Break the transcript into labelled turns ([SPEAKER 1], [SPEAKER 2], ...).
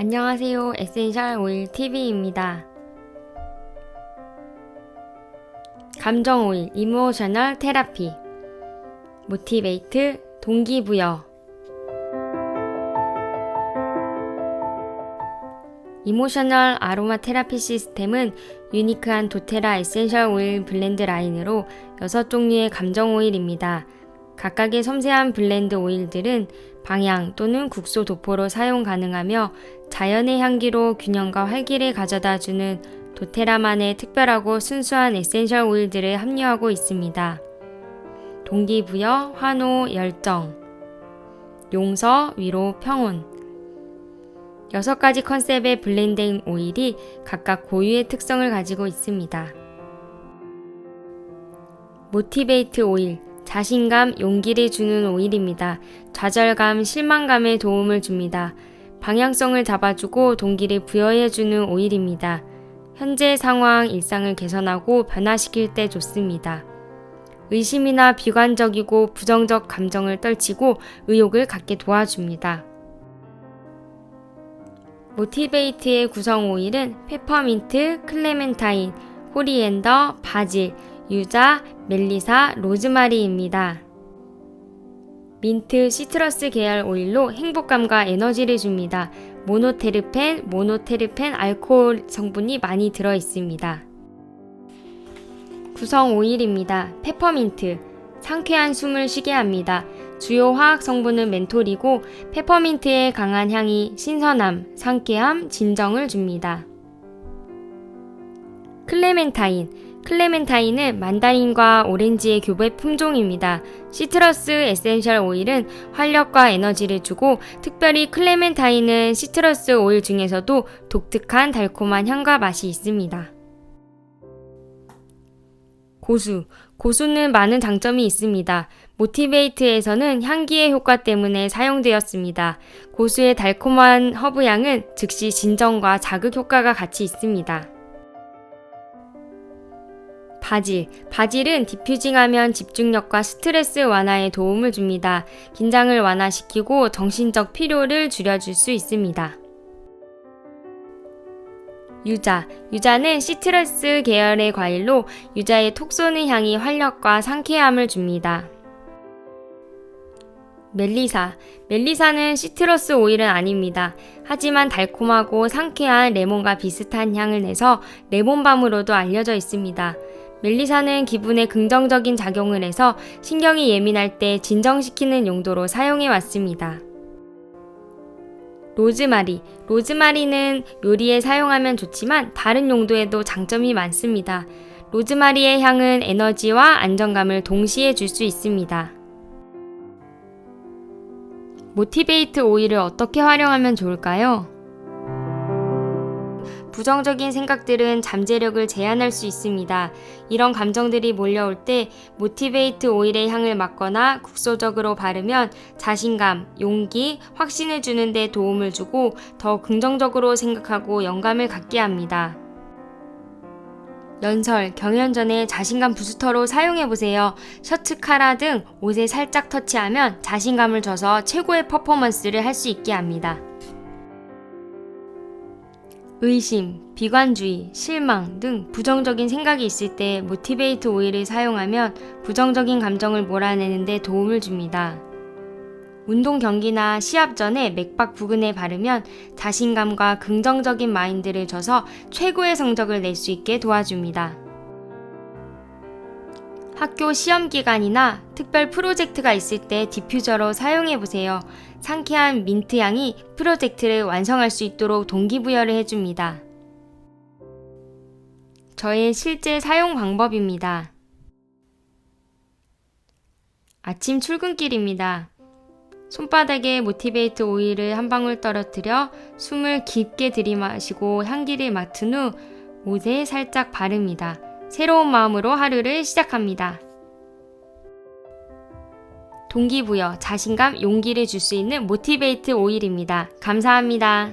[SPEAKER 1] 안녕하세요. 에센셜 오일 TV입니다. 감정 오일 이모셔널 테라피 모티베이트 동기부여 이모셔널 아로마 테라피 시스템은 유니크한 도테라 에센셜 오일 블렌드 라인으로 6종류의 감정 오일입니다. 각각의 섬세한 블렌드 오일들은 방향 또는 국소 도포로 사용 가능하며 자연의 향기로 균형과 활기를 가져다 주는 도테라만의 특별하고 순수한 에센셜 오일들을 함유하고 있습니다. 동기부여, 환호, 열정, 용서, 위로, 평온. 여섯 가지 컨셉의 블렌딩 오일이 각각 고유의 특성을 가지고 있습니다. 모티베이트 오일, 자신감, 용기를 주는 오일입니다. 좌절감, 실망감에 도움을 줍니다. 방향성을 잡아주고 동기를 부여해주는 오일입니다. 현재 상황, 일상을 개선하고 변화시킬 때 좋습니다. 의심이나 비관적이고 부정적 감정을 떨치고 의욕을 갖게 도와줍니다. 모티베이트의 구성 오일은 페퍼민트, 클레멘타인, 호리엔더, 바질, 유자, 멜리사, 로즈마리입니다. 민트, 시트러스 계열 오일로 행복감과 에너지를 줍니다. 모노테르펜, 모노테르펜 알코올 성분이 많이 들어 있습니다. 구성 오일입니다. 페퍼민트, 상쾌한 숨을 쉬게 합니다. 주요 화학 성분은 멘톨이고 페퍼민트의 강한 향이 신선함, 상쾌함, 진정을 줍니다. 클레멘타인, 클레멘타인은 만다린과 오렌지의 교배 품종입니다. 시트러스 에센셜 오일은 활력과 에너지를 주고 특별히 클레멘타인은 시트러스 오일 중에서도 독특한 달콤한 향과 맛이 있습니다. 고수. 고수는 많은 장점이 있습니다. 모티베이트에서는 향기의 효과 때문에 사용되었습니다. 고수의 달콤한 허브향은 즉시 진정과 자극 효과가 같이 있습니다. 바질. 바질은 디퓨징하면 집중력과 스트레스 완화에 도움을 줍니다. 긴장을 완화시키고 정신적 피로를 줄여줄 수 있습니다. 유자. 유자는 시트러스 계열의 과일로 유자의 톡 쏘는 향이 활력과 상쾌함을 줍니다. 멜리사. 멜리사는 시트러스 오일은 아닙니다. 하지만 달콤하고 상쾌한 레몬과 비슷한 향을 내서 레몬밤으로도 알려져 있습니다. 멜리사는 기분에 긍정적인 작용을 해서 신경이 예민할 때 진정시키는 용도로 사용해 왔습니다. 로즈마리. 로즈마리는 요리에 사용하면 좋지만 다른 용도에도 장점이 많습니다. 로즈마리의 향은 에너지와 안정감을 동시에 줄 수 있습니다. 모티베이트 오일을 어떻게 활용하면 좋을까요? 부정적인 생각들은 잠재력을 제한할 수 있습니다. 이런 감정들이 몰려올 때 모티베이트 오일의 향을 맡거나 국소적으로 바르면 자신감, 용기, 확신을 주는 데 도움을 주고 더 긍정적으로 생각하고 영감을 갖게 합니다. 연설, 경연 전에 자신감 부스터로 사용해보세요. 셔츠 카라 등 옷에 살짝 터치하면 자신감을 줘서 최고의 퍼포먼스를 할 수 있게 합니다. 의심, 비관주의, 실망 등 부정적인 생각이 있을 때 모티베이트 오일을 사용하면 부정적인 감정을 몰아내는 데 도움을 줍니다. 운동 경기나 시합 전에 맥박 부근에 바르면 자신감과 긍정적인 마인드를 줘서 최고의 성적을 낼 수 있게 도와줍니다. 학교 시험 기간이나 특별 프로젝트가 있을 때 디퓨저로 사용해 보세요. 상쾌한 민트 향이 프로젝트를 완성할 수 있도록 동기부여를 해줍니다. 저의 실제 사용 방법입니다. 아침 출근길입니다. 손바닥에 모티베이트 오일을 한 방울 떨어뜨려 숨을 깊게 들이마시고 향기를 맡은 후 옷에 살짝 바릅니다. 새로운 마음으로 하루를 시작합니다. 동기부여, 자신감, 용기를 줄 수 있는 모티베이트 오일입니다. 감사합니다.